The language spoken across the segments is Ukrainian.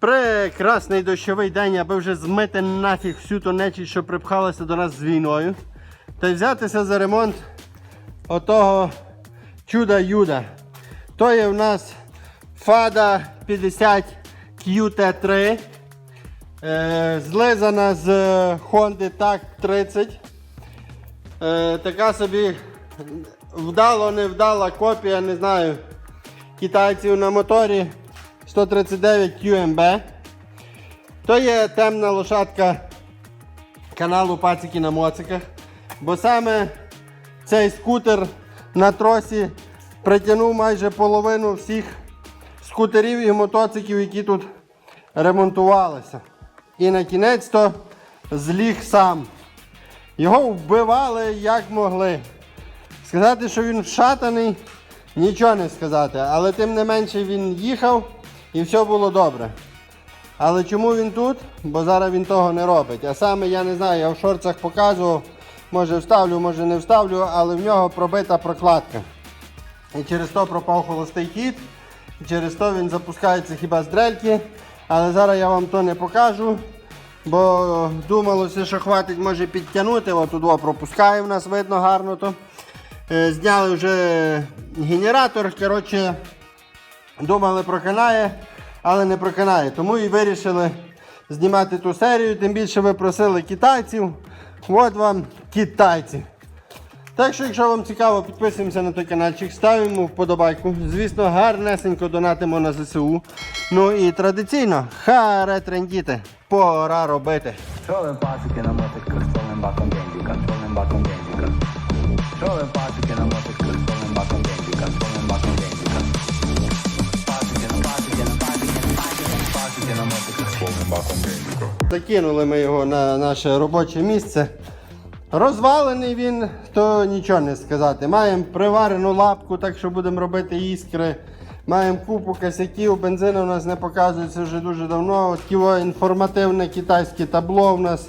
Прекрасний дощовий день, аби вже змити нафіг всю ту нечість, що припхалася до нас з війною. Та взятися за ремонт отого чуда-юда. То є в нас Фада 50 QT3. Е, злизана з Honda TAC 30. Е, така собі вдало невдала копія, не знаю, китайців на моторі 139 QMB. То є темна лошадка каналу Пацики на моциках. Бо саме цей скутер на тросі притягнув майже половину всіх скутерів і мотоциклів, які тут ремонтувалися. І на кінець то зліг сам. Його вбивали як могли. Сказати, що він вшатаний, нічого не сказати. Але тим не менше він їхав і все було добре. Але чому він тут? Бо зараз він того не робить. А саме я не знаю, я в шорцах показував, може вставлю, може не вставлю, але в нього пробита прокладка. І через то пропав холостий хід, і через то він запускається хіба з дрельки. Але зараз я вам то не покажу. Бо думалося, що хватить може підтягнути. От тут пропускає в нас, видно гарно то. Е, Зняли вже генератор. Коротше, думали проканає, але не проканає. Тому і вирішили знімати ту серію. Тим більше ви просили китайців. От вам китайці. Так що, якщо вам цікаво, підписуємося на той каналчик, ставимо вподобайку. Звісно, гарнесенько донатимо на ЗСУ. Ну і традиційно, харе трендіти, пора робити. Trolling plastic in a motor trolling Genjika. Закинули ми його на наше робоче місце. Розвалений він, то нічого не сказати. Маємо приварену лапку, так що будемо робити іскри. Маємо купу косяків, бензин у нас не показується вже дуже давно. Таке інформативне китайське табло в нас.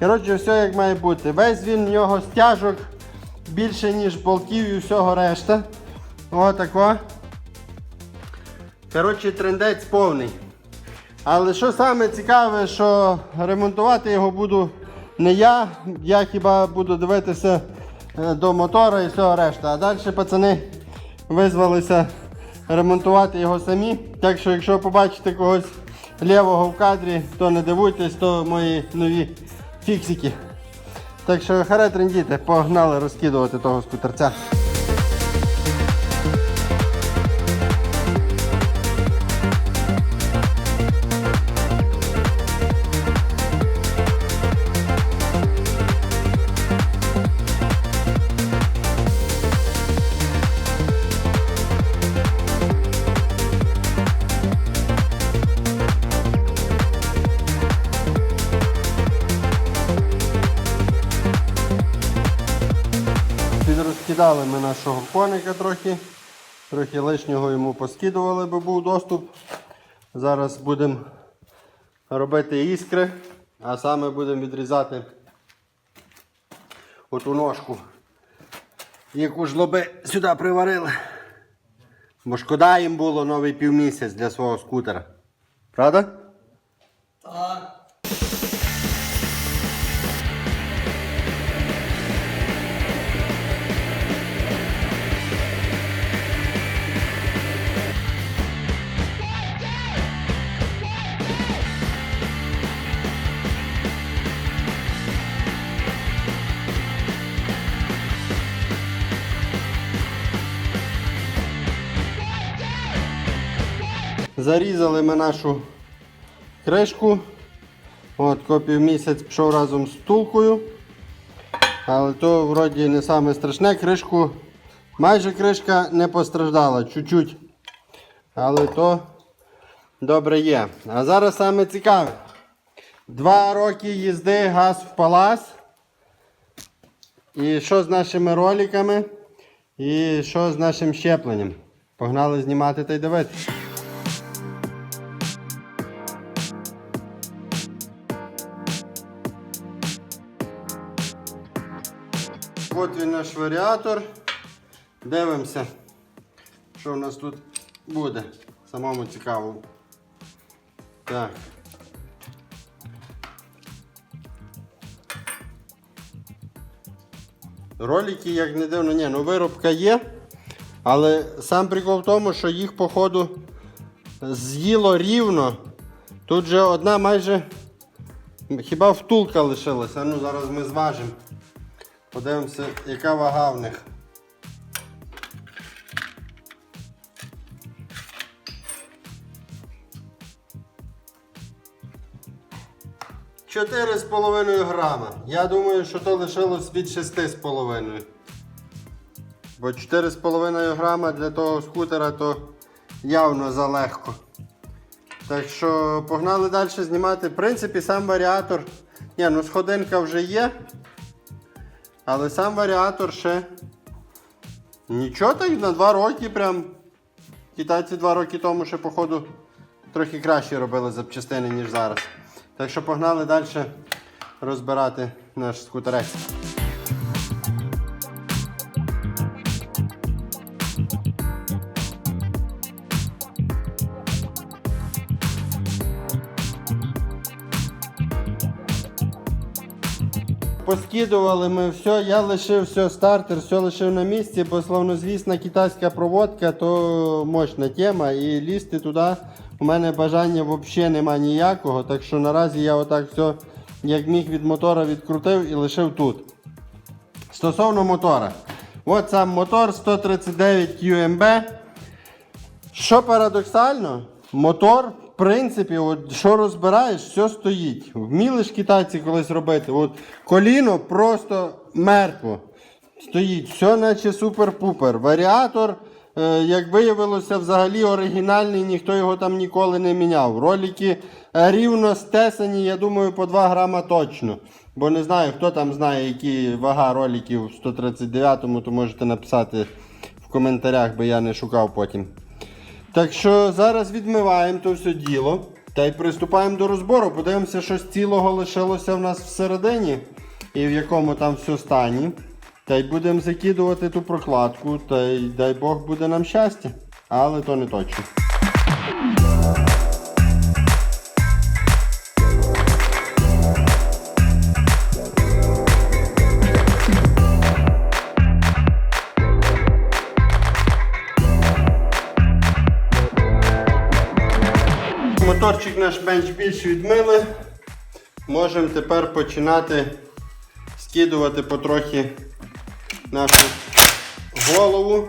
Коротше, все як має бути. Весь він в нього стяжок більше, ніж болтів і всього решта. Отако. Коротше, трендець повний. Але що саме цікаве, що ремонтувати його буду не я, я хіба буду дивитися е, до мотора і всього решта. А далі пацани визвалися ремонтувати його самі. Так що, якщо побачите когось лівого в кадрі, то не дивуйтесь, то мої нові фіксики. Так що харе трендіти, погнали розкидувати того скутерця. Нашого коника трохи. Трохи лишнього йому поскидували, бо був доступ. Зараз будемо робити іскри, а саме будемо відрізати оту ножку, яку жлоби сюди приварили. Бо шкода їм було новий півмісяць для свого скутера. Правда? Зарізали ми нашу кришку. От, копів місяць пішов разом з втулкою. Але то вроді не саме страшне. Кришку, майже кришка не постраждала, чуть-чуть. Але то добре є. А зараз саме цікаве. Два роки їзди газ в палас. І що з нашими роликами? І що з нашим щепленням? Погнали знімати та й дивитися. От він наш варіатор. Дивимося, що в нас тут буде. Самому цікаво. Так. Ролики, як не дивно, ні, ну виробка є. Але сам прикол в тому, що їх, походу, з'їло рівно. Тут же одна майже хіба втулка лишилася. Ну зараз ми зважимо. Подивимося, яка вага в них. Чотири з половиною грама. Я думаю, що то лишилось від шести з половиною. Бо 4,5 грама для того скутера то явно залегко. Так що погнали далі знімати. В принципі, сам варіатор. Ні, ну сходинка вже є. Але сам варіатор ще. Нічого так на 2 роки прям. Китайці 2 роки тому ще, походу, трохи краще робили запчастини, ніж зараз. Так що погнали далі розбирати наш скутерець. Поскидували ми все, я лишив все, стартер, все лишив на місці, бо славнозвісна китайська проводка то мощна тема і лізти туди у мене бажання взагалі нема ніякого. Так що наразі я отак все як міг від мотора відкрутив і лишив тут. Стосовно мотора. От сам мотор 139 QMB. Що парадоксально, мотор, в принципі, от, що розбираєш, все стоїть. Вміли ж китайці колись робити. От, коліно просто мертво. Стоїть, все наче супер-пупер. Варіатор, е, як виявилося, взагалі оригінальний, ніхто його там ніколи не міняв. Ролики рівно стесані, я думаю, по 2 грама точно. Бо не знаю, хто там знає, які вага роликів в 139-му, то можете написати в коментарях, бо я не шукав потім. Так що зараз відмиваємо то все діло та й приступаємо до розбору. Подивимося, що з цілого лишилося в нас всередині і в якому там все стані. Та й будемо закидувати ту прокладку, та й дай Бог буде нам щастя. Але то не точно. Наш менш більш відмили. Можемо тепер починати скидувати потрохи нашу голову.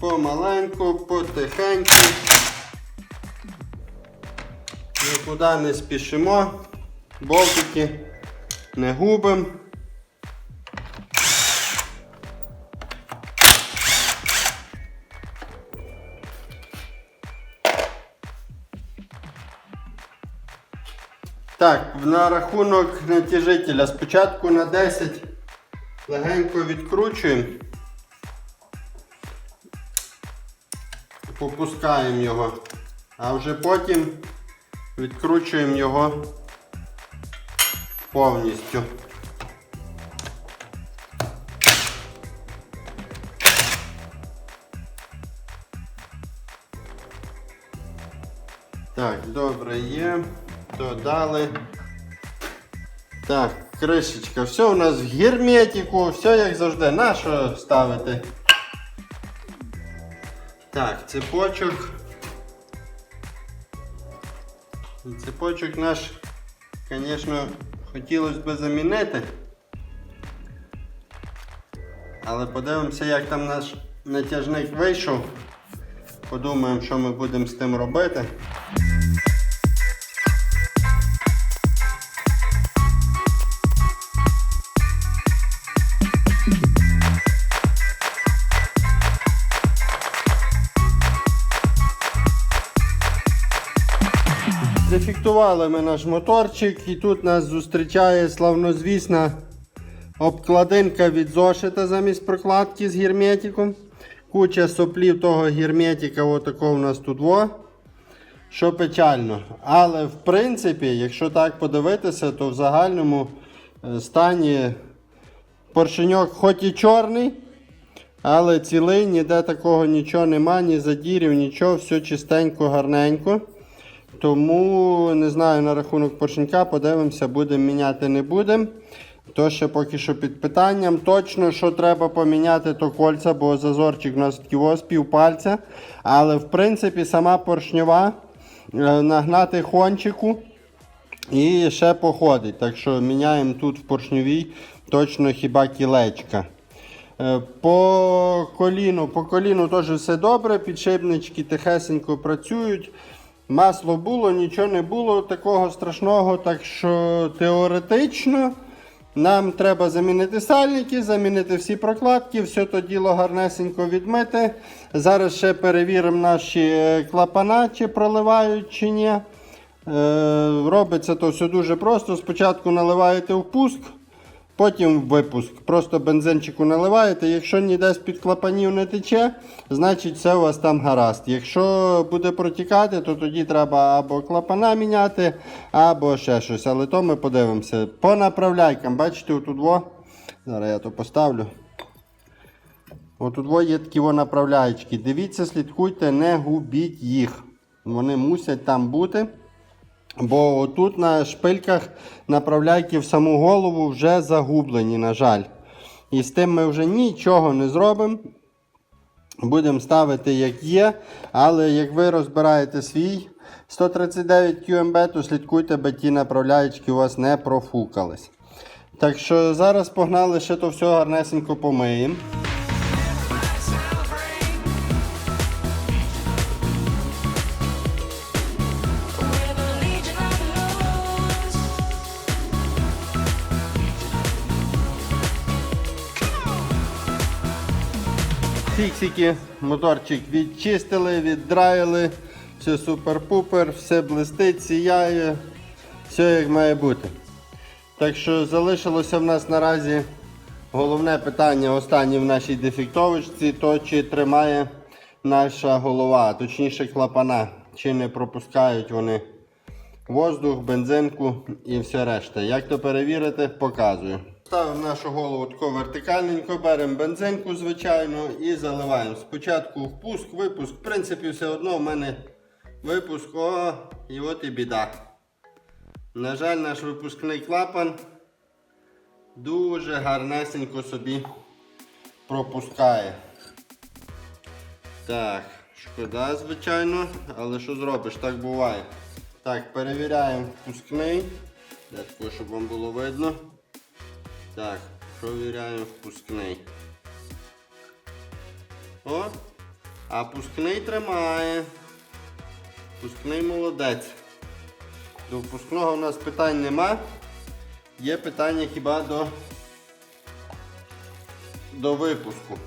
Помаленьку, потихеньку. Нікуди не спішимо. Болтики не губимо. Так, на рахунок натяжителя. Спочатку на 10 легенько відкручуємо. Попускаємо його. А вже потім відкручуємо його повністю. Так, добре є. Додали. Так, кришечка. Все у нас в герметику, все як завжди. На що ставити? Так, цепочок. Цепочок наш, звісно, хотілося б замінити. Але подивимося, як там наш натяжник вийшов. Подумаємо, що ми будемо з тим робити. Зафіктували ми наш моторчик і тут нас зустрічає славнозвісна обкладинка від зошита замість прокладки з герметиком. Куча соплів того герметика, отакого у нас тут во. Що печально. Але в принципі, якщо так подивитися, то в загальному е, стані поршеньок хоч і чорний, але цілий, ніде такого нічого нема, ні задірів, нічого, все чистенько, гарненько. Тому не знаю на рахунок поршенька, подивимося, будемо міняти, не будемо. То ще поки що під питанням. Точно, що треба поміняти, то кольця, бо зазорчик у нас ось півпальця. Але в принципі сама поршньова е, нагнати хончику і ще походить. Так що міняємо тут в поршньовій точно хіба кілечка. Е, По коліну, по коліну теж все добре, підшипнички тихесенько працюють. Масло було, нічого не було такого страшного, так що теоретично нам треба замінити сальники, замінити всі прокладки, все то діло гарнесенько відмити. Зараз ще перевіримо наші е, клапана, чи проливають, чи ні. Е, робиться то все дуже просто. Спочатку наливаєте впуск, потім випуск. Просто бензинчику наливаєте. Якщо ніде з-під клапанів не тече, значить все у вас там гаразд. Якщо буде протікати, то тоді треба або клапана міняти, або ще щось. Але то ми подивимося. По направляйкам, бачите, отут во. Зараз я то поставлю. Отут во є такі во направляючки. Дивіться, слідкуйте, не губіть їх. Вони мусять там бути. Бо отут на шпильках направляйки в саму голову вже загублені, на жаль. І з тим ми вже нічого не зробимо. Будемо ставити як є. Але як ви розбираєте свій 139 QMB, то слідкуйте, бо ті направляючки у вас не профукались. Так що зараз погнали ще то все гарнесенько помиємо. Фіксики, моторчик відчистили, віддраїли, все супер-пупер, все блистить, сіяє, все як має бути. Так що залишилося в нас наразі головне питання останнє в нашій дефектовочці, то чи тримає наша голова, точніше клапана, чи не пропускають вони воздух, бензинку і все решта. Як то перевірити, показую. Ставимо нашу голову тако вертикальненько, беремо бензинку, звичайно, і заливаємо. Спочатку впуск, випуск. В принципі, все одно в мене випуск. О, і от і біда. На жаль, наш випускний клапан дуже гарнесенько собі пропускає. Так, шкода, звичайно, але що зробиш, так буває. Так, перевіряємо впускний. Для такого, щоб вам було видно. Так, провіряємо впускний. О! А пускний тримає. Пускний молодець. До впускного у нас питань нема. Є питання хіба до, до випуску.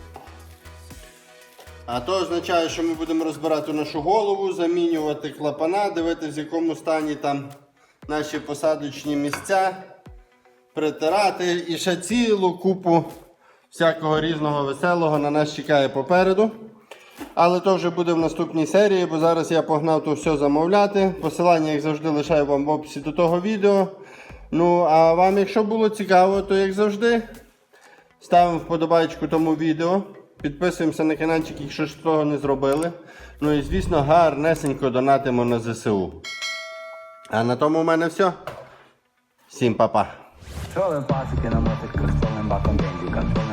А то означає, що ми будемо розбирати нашу голову, замінювати клапана, дивитися, в якому стані там наші посадочні місця, притирати і ще цілу купу всякого різного веселого на нас чекає попереду. Але то вже буде в наступній серії, бо зараз я погнав то все замовляти. Посилання, як завжди, лишаю вам в описі до того відео. Ну, а вам, якщо було цікаво, то як завжди, ставимо вподобайку тому відео. Підписуємося на каналчик, якщо ж того не зробили. Ну і звісно, гарнесенько донатимо на ЗСУ. А на тому у мене все. Всім па-па. controlem, pa, si che non mi ha percorso, mi va con vendicatore.